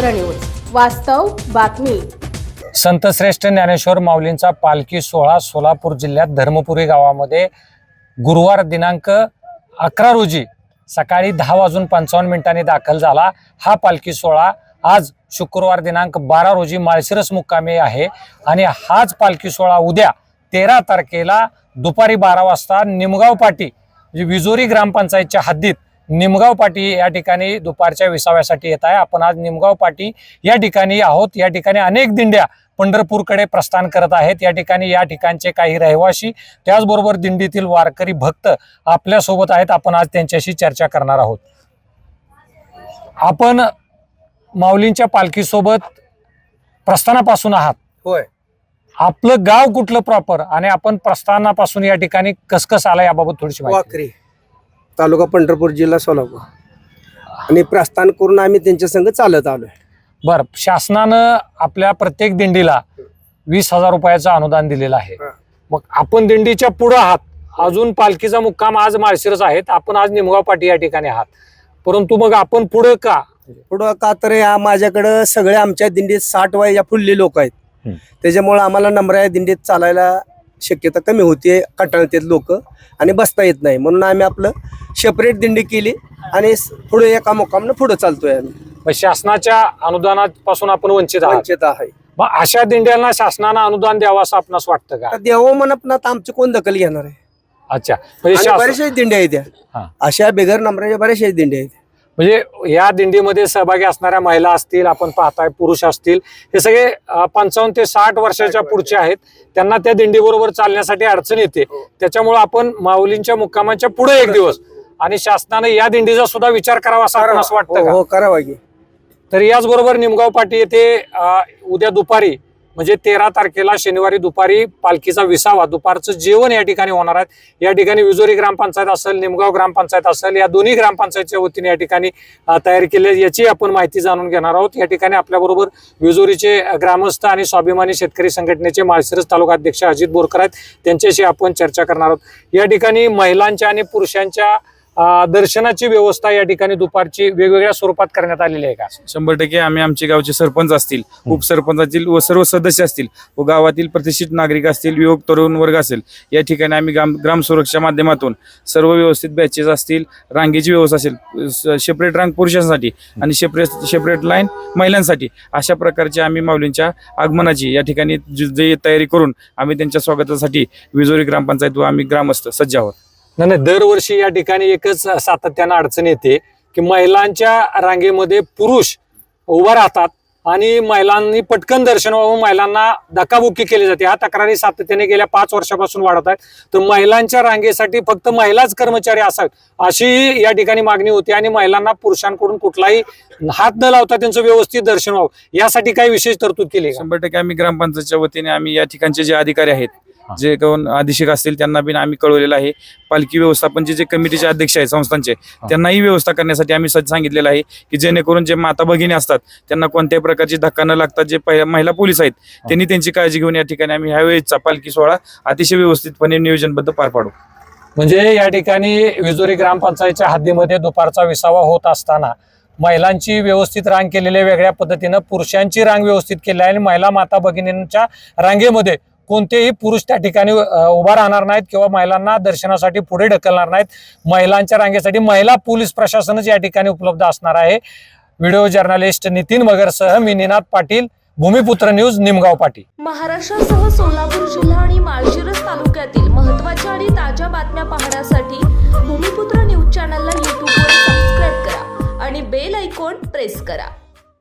भूमिपुत्र news. वास्तव बातमी. संतश्रेष्ठ ज्ञानेश्वर माऊलींचा पालखी सोहळा सोलापूर जिल्ह्यात धर्मपुरी गावामध्ये गुरुवार दिनांक अकरा रोजी सकाळी दहा वाजून पंचावन्न मिनिटांनी दाखल झाला. हा पालखी सोहळा आज शुक्रवार दिनांक बारा रोजी माळशिरस मुक्कामी आहे आणि हाच पालखी सोहळा उद्या तेरा तारखेला दुपारी बारा वाजता निमगाव पाटी विजोरी ग्रामपंचायतच्या हद्दीत निमगाव पाटी या ठिकाणी दुपारच्या विसाव्यासाठी येत आहे. आपण आज निमगाव पाटी या ठिकाणी आहोत. या ठिकाणी अनेक दिंड्या पंढरपूरकडे प्रस्थान करत आहेत. या ठिकाणी या ठिकाणचे काही रहिवासी त्याचबरोबर दिंडीतील वारकरी भक्त आपल्यासोबत आहेत. आपण आज त्यांच्याशी चर्चा करणार आहोत. आपण माऊलींच्या पालखीसोबत प्रस्थानापासून आहात. होय. आपलं गाव कुठलं प्रॉपर आणि आपण प्रस्थानापासून या ठिकाणी कसकस आला याबाबत थोडीशी माहिती. वाकरी. तालुका पंढरपूर जिल्हा सोलापूर. आणि प्रस्थान करून आम्ही त्यांच्या संग चालत आलोय. बर शासनानं आपल्या प्रत्येक दिंडीला वीस हजार रुपयाचं अनुदान दिलेलं आहे. हा. मग आपण दिंडीच्या पुढं आहात. अजून पालखीचा मुक्काम आज माळशिरस आहेत. आपण आज निमगाव पाटी या ठिकाणी आहात. परंतु मग आपण पुढं का? पुढं का तर या माझ्याकडं सगळे आमच्या दिंडीत साठ वया फुलले लोक आहेत. हम्म. त्याच्यामुळे आम्हाला नंबरा दिंडीत चालायला शक्यता कमी होते कंटाळतात लोक. आणि बसता येत नाही. म्हणून आम्ही आपलं सेपरेट दिंडी केली आणि पुढे एका मुक्कामनं पुढे चालतोय आम्ही. मग शासनाच्या अनुदानापासून आपण वंचित आहात. वंचित आहे. मग अशा दिंड्यांना शासनानं अनुदान द्यावं असं आपणास वाटतं का? देवो म्हणत आता आमची कोण दखल घेणार आहे? अच्छा. म्हणजे आणि शासन- दिंड्या आहेत हा. त्या अशा बेगर नंबराच्या बऱ्याचशा दिंड्या आहेत. म्हणजे या दिंडीमध्ये सहभागी असणाऱ्या महिला असतील आपण पाहताय पुरुष असतील हे सगळे अं, पंचावन्न ते साठ वर्षाच्या पुढचे आहेत. त्यांना त्या दिंडीबरोबर चालण्यासाठी अडचण येते. त्याच्यामुळे आपण माऊलींच्या मुक्कामाच्या पुढे एक दिवस आणि शासनानं या दिंडीचा सुद्धा विचार करावा असं आपणास वाटतं हो का? हो करावा की. तर याचबरोबर निमगाव पाटी येथे अं, उद्या दुपारी म्हणजे तेरा तारखेला शनिवारी दुपारी पालखीचा विसावा दुपारचं जेवण या ठिकाणी होणार आहे. या ठिकाणी विजोरी ग्रामपंचायत असेल निमगाव ग्रामपंचायत असेल या दोन्ही ग्रामपंचायतच्या वतीने या ठिकाणी अं, तयारी केली आहे. याची आपण माहिती जाणून घेणार आहोत. या ठिकाणी आपल्याबरोबर विजोरीचे अं, ग्रामस्थ आणि स्वाभिमानी शेतकरी संघटनेचे माळशिरस तालुका अध्यक्ष अजित बोरकर आहेत. त्यांच्याशी आपण चर्चा करणार आहोत. या ठिकाणी महिलांच्या आणि पुरुषांच्या दर्शनाची व्यवस्था या ठिकाणी दुपारची वेगवेगळ्या स्वरूपात करण्यात आलेली आहे का? शंभर टक्के आम्ही आमचे गावचे सरपंच असतील उपसरपंचातील व सर्व सदस्य असतील व गावातील प्रतिष्ठित नागरिक असतील युवक तरुण वर्ग असेल या ठिकाणी आम्ही ग्राम ग्राम सुरक्षा माध्यमातून सर्व व्यवस्थित बॅचेस असतील रांगेची व्यवस्था असेल सेपरेट रांग पुरुषांसाठी आणि सेपरेट सेपरेट लाईन महिलांसाठी अशा प्रकारची आम्ही माऊलींच्या आगमनाची या ठिकाणी तयारी करून आम्ही त्यांच्या स्वागतासाठी विजोरी ग्रामपंचायत व आम्ही ग्रामस्थ सज्ज आहोत. नाही नाही दरवर्षी या ठिकाणी एकच सातत्यानं अडचण येते की महिलांच्या रांगेमध्ये पुरुष उभा राहतात आणि महिलांनी पटकन दर्शन व्हावं महिलांना धक्काबुक्की केली जाते. ह्या तक्रारी सातत्याने गेल्या पाच वर्षापासून वाढत आहेत. तर महिलांच्या रांगेसाठी फक्त महिलाच कर्मचारी असावेत अशी या ठिकाणी मागणी होती आणि महिलांना पुरुषांकडून कुठलाही हात न लावता त्यांचं व्यवस्थित दर्शन व्हावं यासाठी काही विशेष तरतूद केली शंभर टक्के आम्ही ग्रामपंचायतच्या वतीने आम्ही या ठिकाणचे जे अधिकारी आहेत जे कोण अधीक्षक असतील त्यांना बी आम्ही कळवलेलं आहे. पालखी व्यवस्थापनचे जे कमिटीचे अध्यक्ष आहेत संस्थांचे त्यांनाही व्यवस्था करण्यासाठी आम्ही सज्ज सांगितलेलं आहे की जेणेकरून जे माता भगिनी असतात त्यांना कोणत्याही प्रकारची धक्का न लागतात जे महिला पोलीस आहेत त्यांनी त्यांची काळजी घेऊन या ठिकाणी आम्ही ह्या वेळेचा पालखी सोहळा अतिशय व्यवस्थितपणे नियोजनबद्ध पार पाडू. म्हणजे या ठिकाणी विजोरी ग्रामपंचायतच्या हद्दीमध्ये दुपारचा विसावा होत असताना महिलांची व्यवस्थित रांग केलेल्या वेगळ्या पद्धतीनं पुरुषांची रांग व्यवस्थित केली आहे आणि महिला माता भगिनींच्या रांगेमध्ये कोणतेही पुरुष त्या ठिकाणी उभा राहणार नाहीत किंवा महिलांना दर्शनासाठी पुढे ढकलणार नाहीत. महिलांच्या रांगेसाठी महिला पोलीस प्रशासनच या ठिकाणी उपलब्ध असणार आहे. व्हिडिओ जर्नलिस्ट नितीन मगरसह मी निनाद पाटील भूमिपुत्र न्यूज निमगाव पाटी महाराष्ट्रासह सोलापूर जिल्हा आणि माळशिरस तालुक्यातील महत्त्वाच्या आणि ताज्या बातम्या पाहण्यासाठी भूमिपुत्र न्यूज चॅनलला युट्यूबवर सबस्क्राईब करा आणि बेल ऐकॉन प्रेस करा.